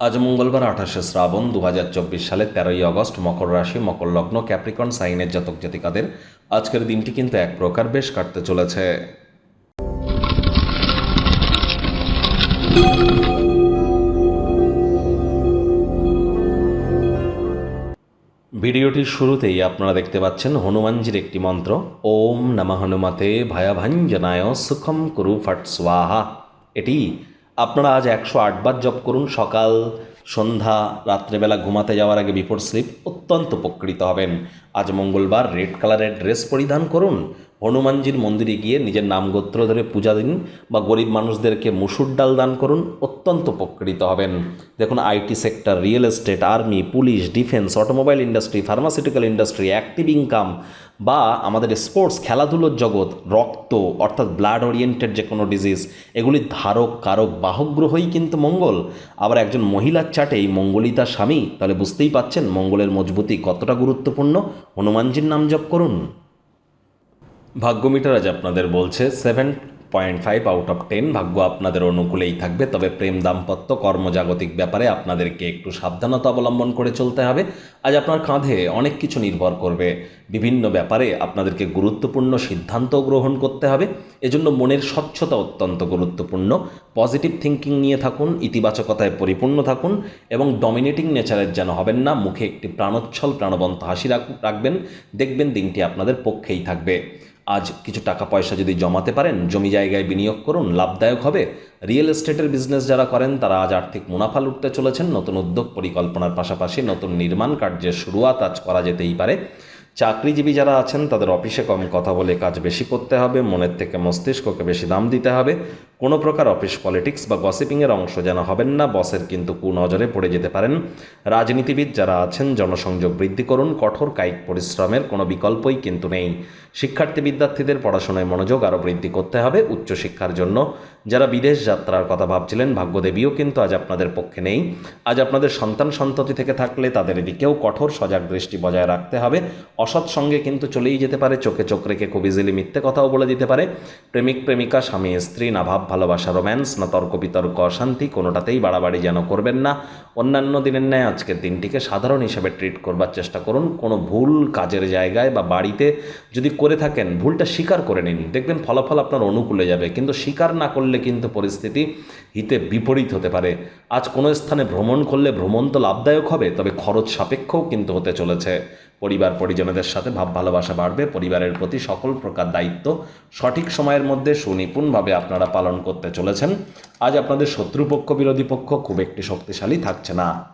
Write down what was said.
আজ মঙ্গলবার আঠাশে শ্রাবণ দু হাজার চব্বিশ সালের তেরোই আগস্ট মকর রাশি, মকর লগ্ন, ক্যাপ্রিকন, সাইনের জাতক জাতিকাদের আজকের দিনটি কিন্তু এক প্রকার বেশ কাটতে চলেছে। ভিডিওটির শুরুতেই আপনারা দেখতে পাচ্ছেন হনুমানজির একটি মন্ত্র, ওম নমঃ হনুমতে ভয়াভাঞ্জনায় সুখম কুরু ফট স্বাহা। এটি আপনারা আজ একশো আটবার জপ করুন। সকাল, সন্ধ্যা, রাত্রেবেলা ঘুমাতে যাওয়ার আগে বিফোর স্লিপ অত্যন্ত উপকৃত হবেন। আজ মঙ্গলবার রেড কালারের ড্রেস পরিধান করুন। হনুমানজির মন্দিরে গিয়ে নিজের নাম গোত্র ধরে পূজা দিন বা গরিব মানুষদেরকে মুসুর ডাল দান করুন, অত্যন্ত উপকৃত হবেন। দেখুন, IT sector, real estate, army, police, defence, automobile industry, pharmaceutical industry, active income বা আমাদের স্পোর্টস, খেলাধুলোর জগৎ, রক্ত, অর্থাৎ ব্লাড ওরিয়েন্টেড যে কোনো ডিজিজ এগুলির ধারক, কারক, বাহক গ্রহই কিন্তু মঙ্গল। আবার একজন মহিলার মঙ্গলই তার স্বামী, তাহলে বুঝতেই পাচ্ছেন মঙ্গলের মজবুতি কতটা গুরুত্বপূর্ণ। হনুমানজির নাম জপ করুন। ভাগ্য মিটার আজ আপনাদের বলছে seven point five out of ten ভাগ্য আপনাদের অনুকূলেই থাকবে, তবে প্রেম দাম্পত্য কর্মজাগতিক ব্যাপারে আপনাদেরকে একটু সাবধানতা অবলম্বন করে চলতে হবে। আজ আপনার কাঁধে অনেক কিছু নির্ভর করবে। বিভিন্ন ব্যাপারে আপনাদেরকে গুরুত্বপূর্ণ সিদ্ধান্ত গ্রহণ করতে হবে। এজন্য মনের স্বচ্ছতা অত্যন্ত গুরুত্বপূর্ণ। পজিটিভ থিঙ্কিং নিয়ে থাকুন, ইতিবাচকতায় পরিপূর্ণ থাকুন এবং ডমিনেটিং নেচারের যেন হবেন না, মুখে একটি প্রাণোচ্ছল প্রাণবন্ত হাসি রাখ- রাখবেন, দেখবেন দিনটি আপনাদের পক্ষেই থাকবে। আজ কিছু টাকা পয়সা যদি জমাতে পারেন, জমি জায়গায় বিনিয়োগ করুন, লাভদায়ক হবে। রিয়েল এস্টেটের বিজনেস যারা করেন, তারা আজ আর্থিক মুনাফা লুটতে চলেছেন। নতুন উদ্যোগ পরিকল্পনার পাশাপাশি নতুন নির্মাণ কার্যের শুরুয়াত আজ করা যেতেই পারে। চাকরিজীবী যারা আছেন, তাদের অফিসে কম কথা বলে কাজ বেশি করতে হবে, মনের থেকে মস্তিষ্ককে বেশি দাম দিতে হবে। কোনো প্রকার অফিস পলিটিক্স বা গসিপিংয়ের অংশ যেন হবেন না, বসের কিন্তু কুনজরে পড়ে যেতে পারেন। রাজনীতিবিদ যারা আছেন, জনসংযোগ বৃদ্ধি করুন, কঠোর কায়িক পরিশ্রমের কোনো বিকল্পই কিন্তু নেই। শিক্ষার্থী বিদ্যার্থীদের পড়াশোনায় মনোযোগ আরও বৃদ্ধি করতে হবে উচ্চশিক্ষার জন্য। যারা বিদেশ যাত্রার কথা ভাবছিলেন, ভাগ্যদেবীও কিন্তু আজ আপনাদের পক্ষে নেই। আজ আপনাদের সন্তান সন্ততি থেকে থাকলে তাদের দিকেও কঠোর সজাগ দৃষ্টি বজায় রাখতে হবে। অসৎ সঙ্গে কিন্তু চলেই যেতে পারে, চোখে চোখ রেখে খুব ইজিলি মিথ্যে কথাও বলে দিতে পারে। প্রেমিক প্রেমিকা, স্বামী, স্ত্রী না ভাব ভালোবাসা, রোম্যান্স, না তর্ক বিতর্ক, অশান্তি, কোনোটাতেই বাড়াবাড়ি যেন করবেন না। অন্যান্য দিনের ন্যায় আজকের দিনটিকে সাধারণ হিসেবে ট্রিট করবার চেষ্টা করুন। কোনো ভুল কাজের জায়গায় বা বাড়িতে যদি করে থাকেন, ভুলটা স্বীকার করে নিন। দেখবেন ফলাফল আপনার অনুকূলে যাবে। কিন্তু স্বীকার না করলে কিন্তু পরিস্থিতি হিতে বিপরীত হতে পারে। আজ কোনো স্থানে ভ্রমণ করলে ভ্রমণ তো লাভদায়ক হবে, তবে খরচ সাপেক্ষও কিন্তু হতে চলেছে। পরিবার পরিজনদের সাথে ভাব ভালোবাসা বাড়বে, পরিবারের প্রতি সকল প্রকার দায়িত্ব সঠিক সময়ের মধ্যে সুনিপুণভাবে আপনারা পালন করতে চলেছেন। আজ আপনাদের শত্রুপক্ষ, বিরোধী পক্ষ খুব একটি শক্তিশালী থাকছে না।